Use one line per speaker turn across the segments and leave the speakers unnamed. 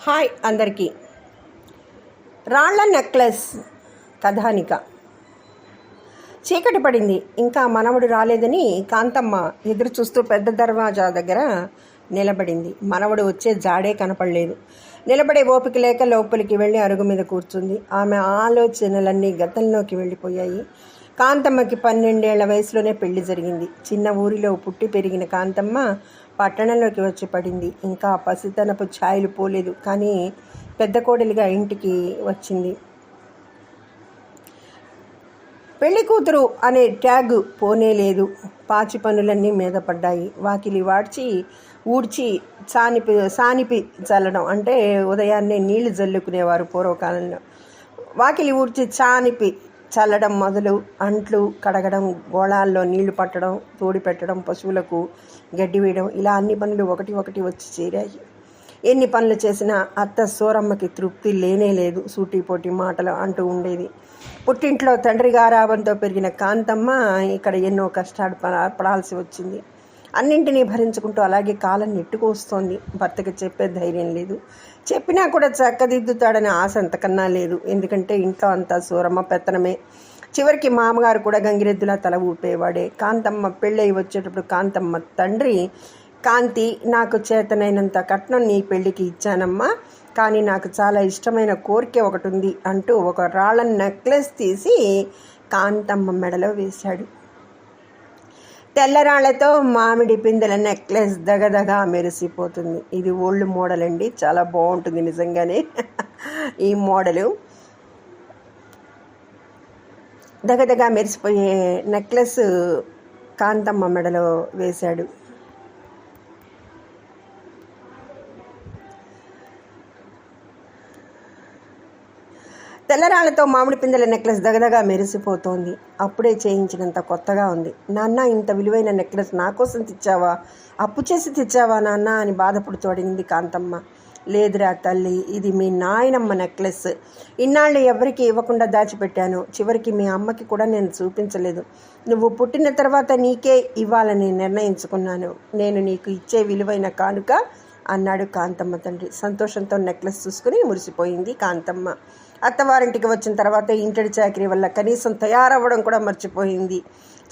Hi అందరికీ. రాళ్ళ necklace కథానిక చీకటి పడింది. ఇంకా మనవడు రాలేదని కాంతమ్మ ఎదురు చూస్తూ పెద్ద దర్వాజా దగ్గర నిలబడింది. మనవడు వచ్చే జాడే కనపడలేదు. నిలబడే ఓపిక లేక లోపలికి వెళ్ళి అరుగు మీద కూర్చుంది. ఆమె ఆలోచనలన్నీ గతంలోకి వెళ్ళిపోయాయి. కాంతమ్మకి పన్నెండేళ్ళ వయసులోనే పెళ్ళి జరిగింది. చిన్న ఊరిలో పుట్టి పెరిగిన కాంతమ్మ పట్టణంలోకి వచ్చి పడింది. ఇంకా పసితనపు ఛాయలు పోలేదు. కానీ పెద్ద కోడలిగా ఇంటికి వచ్చింది. పెళ్ళి కూతురు అనే ట్యాగ్ పోనే లేదు. పాచి పనులన్నీ మీద పడ్డాయి. వాకిలి వాడ్చి ఊడ్చి సానిపి సానిపి చల్లడం అంటే ఉదయాన్నే నీళ్ళు జల్లుకునేవారు పూర్వకాలంలో. వాకిలి ఊడ్చి చానిపి చల్లడం మొదలు అంట్లు కడగడం గోళాల్లో నీళ్ళు పట్టడం తోడి పెట్టడం పశువులకు గడ్డి వేయడం ఇలా అన్ని పనులు ఒకటి ఒకటి వచ్చి చేరాయి. ఎన్ని పనులు చేసినా అత్త సూరమ్మకి తృప్తి లేనే లేదు సూటిపోటి మాటలు అంటూ ఉండేది. పుట్టింట్లో తండ్రి గారాబంతో పెరిగిన కాంతమ్మ ఇక్కడ ఎన్నో కష్టాలు పడాల్సి వచ్చింది. అన్నింటినీ భరించుకుంటూ అలాగే కాలం నెట్టుకు వస్తోంది. భర్తకి చెప్పే ధైర్యం లేదు. చెప్పినా కూడా చక్కదిద్దుతాడని ఆశ అంతకన్నా లేదు. ఎందుకంటే ఇంట్లో అంతా సూరమ్మ పెత్తనమే. చివరికి మామగారు కూడా గంగిరెద్దులా తల ఊపేవాడే. కాంతమ్మ పెళ్ళై వచ్చేటప్పుడు కాంతమ్మ తండ్రి కాంతి నాకు చేతనైనంత కట్నం నీ పెళ్ళికి ఇచ్చానమ్మా. కానీ నాకు చాలా ఇష్టమైన కోరిక ఒకటి ఉంది అంటూ ఒక రాళ్ళ నెక్లెస్ తీసి కాంతమ్మ మెడలో వేశాడు. తెల్లరాళ్ళతో మామిడి పిందెల నెక్లెస్ దగదగా మెరిసిపోతుంది. ఇది ఓల్డ్ మోడల్ అండి. చాలా బాగుంటుంది నిజంగానే. ఈ మోడలు దగదగా మెరిసిపోయే నెక్లెస్ కాంతమ్మ మెడలో వేశాడు. తెల్లరాళ్ళతో మామిడి పిందెల నెక్లెస్ దగదగా మెరిసిపోతోంది. అప్పుడే చేయించినంత కొత్తగా ఉంది. నాన్న ఇంత విలువైన నెక్లెస్ నా కోసం తెచ్చావా? అప్పు చేసి తెచ్చావా నాన్న? అని బాధపడుతూ అడిగింది కాంతమ్మ. లేదురా తల్లి ఇది మీ నాయనమ్మ నెక్లెస్. ఇన్నాళ్ళు ఎవరికి ఇవ్వకుండా దాచిపెట్టాను. చివరికి మీ అమ్మకి కూడా నేను చూపించలేదు. నువ్వు పుట్టిన తర్వాత నీకే ఇవ్వాలని నిర్ణయించుకున్నాను. నేను నీకు ఇచ్చే విలువైన కానుక అన్నాడు కాంతమ్మ తండ్రి. సంతోషంతో నెక్లెస్ చూసుకుని మురిసిపోయింది కాంతమ్మ. అత్తవారింటికి వచ్చిన తర్వాత ఇంటడి చాకరీ వల్ల కనీసం తయారవ్వడం కూడా మర్చిపోయింది.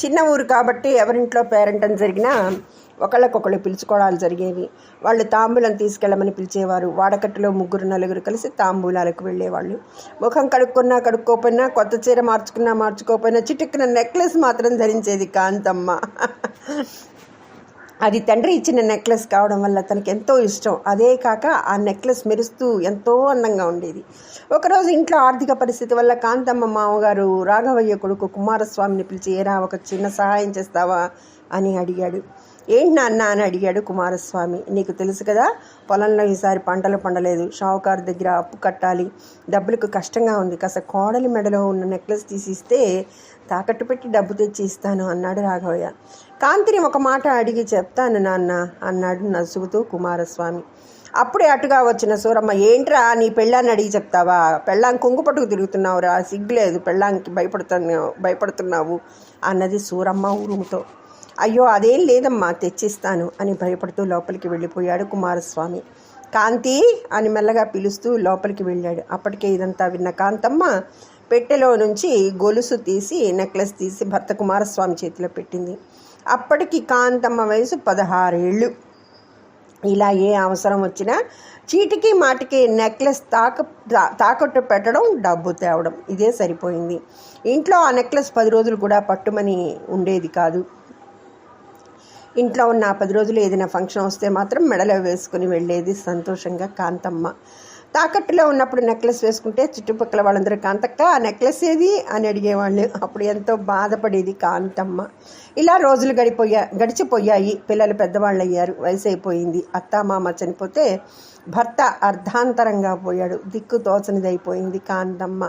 చిన్న ఊరు కాబట్టి ఎవరింట్లో పేరెంటం జరిగినా ఒకళ్ళకొకళ్ళు పిలుచుకోవడాలు జరిగేవి. వాళ్ళు తాంబూలం తీసుకెళ్ళమని పిలిచేవారు. వాడకట్టులో ముగ్గురు నలుగురు కలిసి తాంబూలాలకు వెళ్ళేవాళ్ళు. ముఖం కడుక్కున్నా కడుక్కోపోయినా కొత్త చీర మార్చుకున్నా మార్చుకోపోయినా చిటుక్కున నెక్లెస్ మాత్రం ధరించేది కాంతమ్మ. అది తండ్రి ఇచ్చిన నెక్లెస్ కావడం వల్ల తనకి ఎంతో ఇష్టం. అదే కాక ఆ నెక్లెస్ మెరుస్తూ ఎంతో అందంగా ఉండేది. ఒకరోజు ఇంట్లో ఆర్థిక పరిస్థితి వల్ల కాంతమ్మ మామగారు రాఘవయ్య కొడుకు కుమారస్వామిని పిలిచి ఏరా ఒక చిన్న సహాయం చేస్తావా? అని అడిగాడు. ఏంటి నాన్న అని అడిగాడు కుమారస్వామి. నీకు తెలుసు కదా పొలంలో ఈసారి పంటలు పండలేదు. షావుకారు దగ్గర అప్పు కట్టాలి. డబ్బులకు కష్టంగా ఉంది. కాస్త కోడలి మెడలో ఉన్న నెక్లెస్ తీసిస్తే తాకట్టు పెట్టి డబ్బు తెచ్చి ఇస్తాను అన్నాడు రాఘవయ్య. కాంతిని ఒక మాట అడిగి చెప్తాను నాన్న అన్నాడు నసుగుతూ కుమారస్వామి. అప్పుడే అటుగా వచ్చిన సూరమ్మ ఏంట్రా నీ పెళ్ళాన్ని అడిగి చెప్తావా? పెళ్ళాం కుంగు పట్టుకు తిరుగుతున్నావురా. సిగ్గులేదు పెళ్ళాంకి భయపడుతున్నావు భయపడుతున్నావు అన్నది సూరమ్మ ఉరుముతో అయ్యో అదేం లేదమ్మా తెచ్చిస్తాను అని భయపడుతూ లోపలికి వెళ్ళిపోయాడు కుమారస్వామి. కాంతి అని మెల్లగా పిలుస్తూ లోపలికి వెళ్ళాడు. అప్పటికే ఇదంతా విన్న కాంతమ్మ పెట్టెలో నుంచి గొలుసు తీసి నెక్లెస్ తీసి భర్త కుమారస్వామి చేతిలో పెట్టింది. అప్పటికి కాంతమ్మ వయసు పదహారేళ్ళు. ఇలా ఏ అవసరం వచ్చినా చీటికి మాటికి నెక్లెస్ తాక తాకట్టు పెట్టడం డబ్బు తేవడం ఇదే సరిపోయింది. ఇంట్లో ఆ నెక్లెస్ పది రోజులు కూడా పట్టుమని ఉండేది కాదు. ఇంట్లో ఉన్న ఆ పది రోజులు ఏదైనా ఫంక్షన్ వస్తే మాత్రం మెడలో వేసుకుని వెళ్ళేది సంతోషంగా కాంతమ్మ. తాకట్టులో ఉన్నప్పుడు నెక్లెస్ వేసుకుంటే చుట్టుపక్కల వాళ్ళందరూ కాంతక్క ఆ నెక్లెస్ ఏది? అని అడిగేవాళ్ళు. అప్పుడు ఎంతో బాధపడేది కాంతమ్మ. ఇలా రోజులు గడిపోయా గడిచిపోయాయి. పిల్లలు పెద్దవాళ్ళు అయ్యారు వయసు అయిపోయింది అత్తామామ చనిపోతే భర్త అర్ధాంతరంగా పోయాడు. దిక్కు తోచనిదైపోయింది కాంతమ్మ.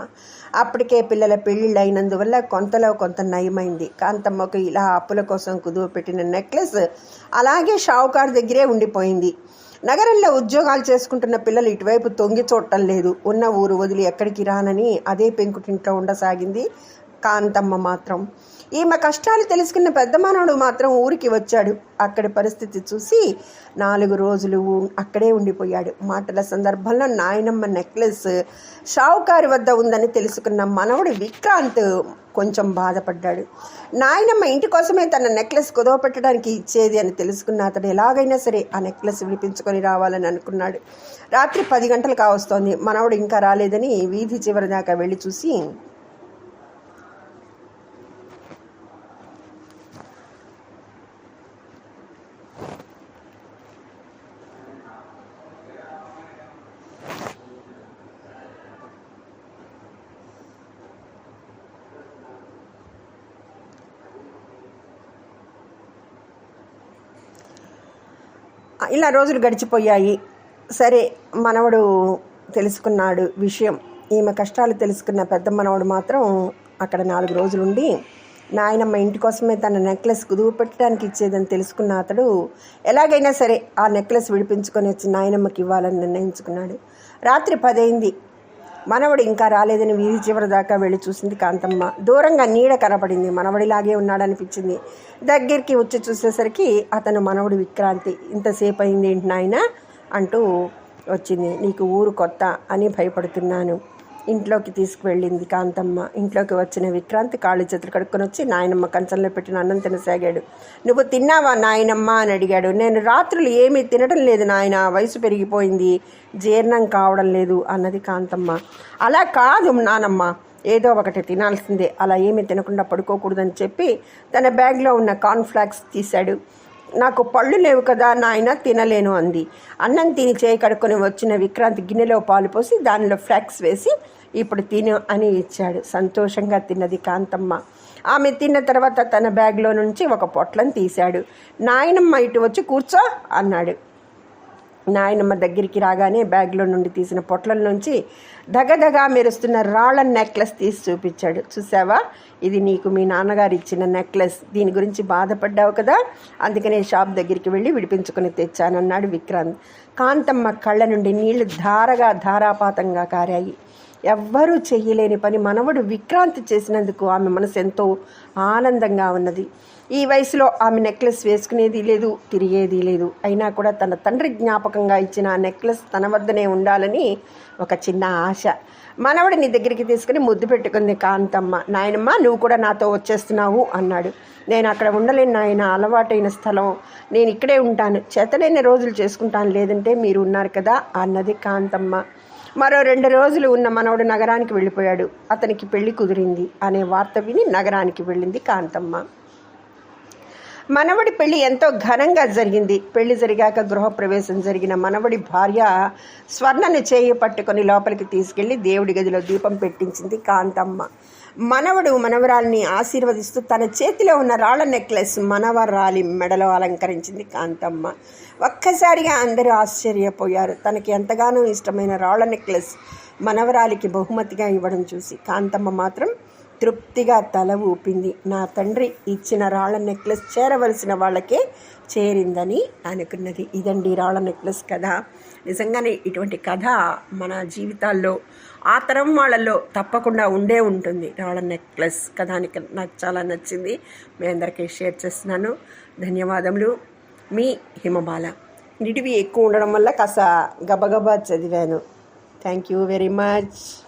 అప్పటికే పిల్లల పెళ్ళిళ్ళు అయినందువల్ల కొంతలో కొంత నయమైంది. కాంతమ్మకు ఇలా అప్పుల కోసం కుదువ పెట్టిన నెక్లెస్ అలాగే షావుకారు దగ్గరే ఉండిపోయింది. నగరంలో ఉద్యోగాలు చేసుకుంటున్న పిల్లలు ఇటువైపు తొంగి చూడటం లేదు. ఉన్న ఊరు వదిలి ఎక్కడికి రానని అదే పెంకుటింట్లో ఉండసాగింది కాంతమ్మ మాత్రం. ఈమె కష్టాలు తెలుసుకున్న పెద్ద మానవుడు మాత్రం ఊరికి వచ్చాడు. అక్కడి పరిస్థితి చూసి నాలుగు రోజులు అక్కడే ఉండిపోయాడు. మాటల సందర్భంలో నాయనమ్మ నెక్లెస్ షావుకారి వద్ద ఉందని తెలుసుకున్న మనవడు విక్రాంత్ కొంచెం బాధపడ్డాడు. నాయనమ్మ ఇంటి కోసమే తన నెక్లెస్ కుదవ పెట్టడానికి ఇచ్చేది అని తెలుసుకున్న అతడు ఎలాగైనా సరే ఆ నెక్లెస్ విడిపించుకొని రావాలని అనుకున్నాడు. రాత్రి పది గంటలు కావస్తోంది మనవడు ఇంకా రాలేదని వీధి చివరి దాకా వెళ్ళి చూసి ఇలా రోజులు గడిచిపోయాయి. సరే మనవడు తెలుసుకున్నాడు విషయం. ఈమె కష్టాలు తెలుసుకున్న పెద్ద మనవడు మాత్రం అక్కడ నాలుగు రోజులుండి నాయనమ్మ ఇంటి కోసమే తన నెక్లెస్ కుదువు పెట్టడానికి ఇచ్చేదని తెలుసుకున్న అతడు ఎలాగైనా సరే ఆ నెక్లెస్ విడిపించుకొని వచ్చి నాయనమ్మకి ఇవ్వాలని నిర్ణయించుకున్నాడు. రాత్రి పదైంది. మనవడు ఇంకా రాలేదని వీధి చివరి దాకా వెళ్ళి చూసింది కాంతమ్మ. దూరంగా నీడ కనపడింది. మనవడిలాగే ఉన్నాడనిపించింది. దగ్గరికి వచ్చి చూసేసరికి అతను మనవడు విక్రాంతి. ఇంతసేపు అయింది ఏంటి నాయన? అంటూ వచ్చింది. నీకు ఊరు కొత్త అని భయపడుతున్నాను. ఇంట్లోకి తీసుకువెళ్ళింది కాంతమ్మ. ఇంట్లోకి వచ్చిన విక్రాంతి కాళ్ళు చేతులు కడుక్కొని వచ్చి నాయనమ్మ కంచంలో పెట్టిన అన్నం తినసాగాడు. నువ్వు తిన్నావా నాయనమ్మ? అని అడిగాడు. నేను రాత్రులు ఏమీ తినడం లేదు నాయన వయసు పెరిగిపోయింది జీర్ణం కావడం లేదు అన్నది కాంతమ్మ. అలా కాదు నానమ్మ ఏదో ఒకటి తినాల్సిందే అలా ఏమీ తినకుండా పడుకోకూడదని చెప్పి తన బ్యాగ్లో ఉన్న కార్న్ఫ్లాక్స్ తీశాడు. నాకు పళ్ళు లేవు కదా నాయన తినలేను అంది. అన్నం తిని చేయి కడుక్కొని వచ్చిన విక్రాంతి గిన్నెలో పాలు పోసి దానిలో ఫ్లాక్స్ వేసి ఇప్పుడు తిను అని ఇచ్చాడు. సంతోషంగా తిన్నది కాంతమ్మ. ఆమె తిన్న తర్వాత తన బ్యాగ్లో నుంచి ఒక పొట్లం తీశాడు. నాయనమ్మ ఇటు వచ్చి కూర్చో అన్నాడు. నాయనమ్మ దగ్గరికి రాగానే బ్యాగ్లో నుండి తీసిన పొట్లం నుంచి దగదగా మెరుస్తున్న రాళ్ళ నెక్లెస్ తీసి చూపించాడు. చూసావా? ఇది నీకు మీ నాన్నగారు ఇచ్చిన నెక్లెస్. దీని గురించి బాధపడ్డావు కదా? అందుకనే షాప్ దగ్గరికి వెళ్ళి విడిపించుకొని తెచ్చానన్నాడు విక్రాంత్. కాంతమ్మ కళ్ళ నుండి నీళ్ళు ధారగా ధారాపాతంగా కారాయి. ఎవ్వరూ చెయ్యలేని పని మనవడు విక్రాంతి చేసినందుకు ఆమె మనసు ఎంతో ఆనందంగా ఉన్నది. ఈ వయసులో ఆమె నెక్లెస్ వేసుకునేది లేదు తిరిగేది లేదు. అయినా కూడా తన తండ్రి జ్ఞాపకంగా ఇచ్చిన ఆ నెక్లెస్ తన వద్దనే ఉండాలని ఒక చిన్న ఆశ. మనవడిని దగ్గరికి తీసుకుని ముద్దు పెట్టుకుంది కాంతమ్మ. నాయనమ్మ నువ్వు కూడా నాతో వచ్చేస్తున్నావు అన్నాడు. నేను అక్కడ ఉండలేను నాయన అలవాటైన స్థలం. నేను ఇక్కడే ఉంటాను. చేతలేని రోజులు చేసుకుంటాను. లేదంటే మీరు ఉన్నారు కదా అన్నది కాంతమ్మ. మరో రెండు రోజులు ఉన్న మనవడు నగరానికి వెళ్ళిపోయాడు. అతనికి పెళ్ళి కుదిరింది అనే వార్త విని నగరానికి వెళ్ళింది కాంతమ్మ. మనవడి పెళ్ళి ఎంతో ఘనంగా జరిగింది. పెళ్ళి జరిగాక గృహప్రవేశం జరిగిన మనవడి భార్య స్వర్ణను చేయి పట్టుకొని లోపలికి తీసుకెళ్ళి దేవుడి గదిలో దీపం పెట్టించింది కాంతమ్మ. మనవడు మనవరాల్ని ఆశీర్వదిస్తూ తన చేతిలో ఉన్న రాళ్ళ నెక్లెస్ మనవరాలి మెడలో అలంకరించింది కాంతమ్మ. ఒక్కసారిగా అందరూ ఆశ్చర్యపోయారు. తనకి ఎంతగానో ఇష్టమైన రాళ్ళ నెక్లెస్ మనవరాలికి బహుమతిగా ఇవ్వడం చూసి కాంతమ్మ మాత్రం తృప్తిగా తల ఊపింది. నా తండ్రి ఇచ్చిన రాళ్ళ నెక్లెస్ చేరవలసిన వాళ్ళకే చేరిందని అనుకున్నది. ఇదండి రాళ్ళ నెక్లెస్ కథ. నిజంగానే ఇటువంటి కథ మన జీవితాల్లో ఆ తరం వాళ్ళల్లో తప్పకుండా ఉండే ఉంటుంది. రాళ్ళ నెక్లెస్ కథ నాకు చాలా నచ్చింది. మీ అందరికీ షేర్ చేస్తున్నాను. ధన్యవాదములు. మీ హిమబాల. నిడివి ఎక్కువ ఉండడం వల్ల కాస్త గబగబా చదివాను. Thank you very much